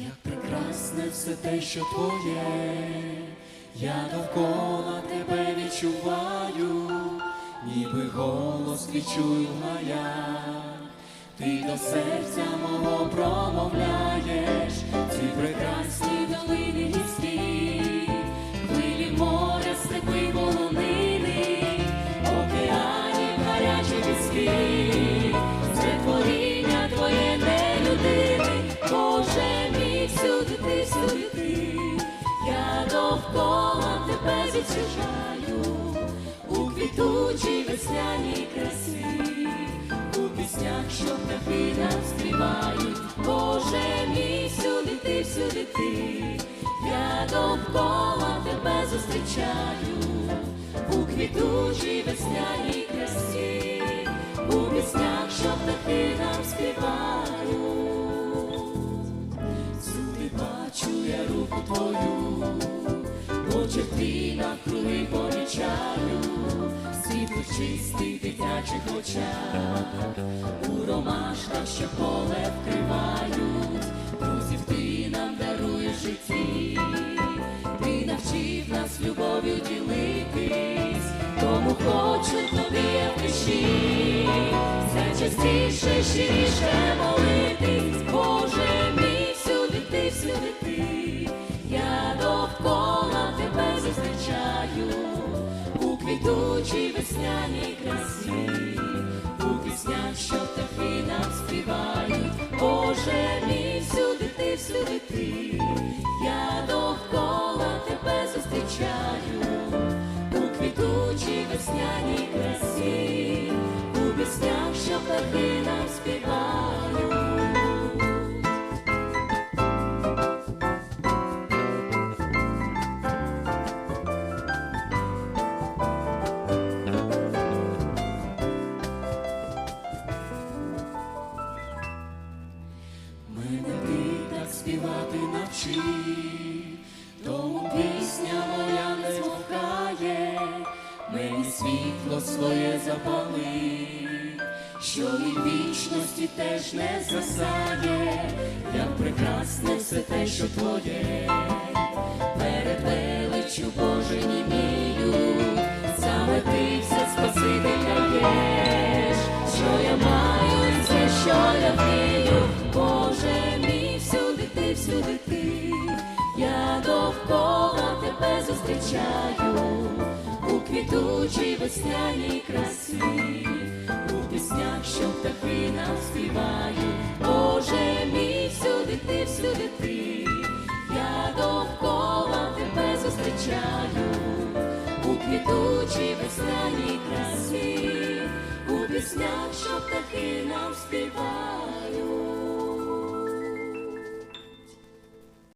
Як прекрасне все те, що твоє, я довкола тебе відчуваю, ніби голос відчую чую в гаях, ти до серця мого промовляєш, ці прекрасні тебе у квітучій весняній красі, у піснях, що птахи нам співають, Боже мій, всюди ти, всюди ти, я довкола тебе зустрічаю, у квітучій весняній красі, у піснях, що птахи очі ти навкруги помічаю, світло чистих дитячих очах, у ромашках, що поле вкривають, друзів ти нам даруєш житті, ти навчив нас любов'ю ділитись, тому хочу тобі я в душі, все частіше, щиріше молитись, квітучій весняній красі, у піснях, що птахи нам співають, Боже мій, всюди ти, всюди ти, я довкола тебе зустрічаю, у квітучій весняній красі, у піснях, що птахи нам співають. Співати тому пісня моя не змовкає, мені світло своє запали, що і вічності теж не засає, як прекрасне все те, що твоє, зустрічаю, у квітучій весняній красі, у піснях, що птахи нам співають, Боже мій, всюди ти, всюди ти, я довкола тебе зустрічаю, у квітучій весняній красі, у піснях, що птахи нам співають.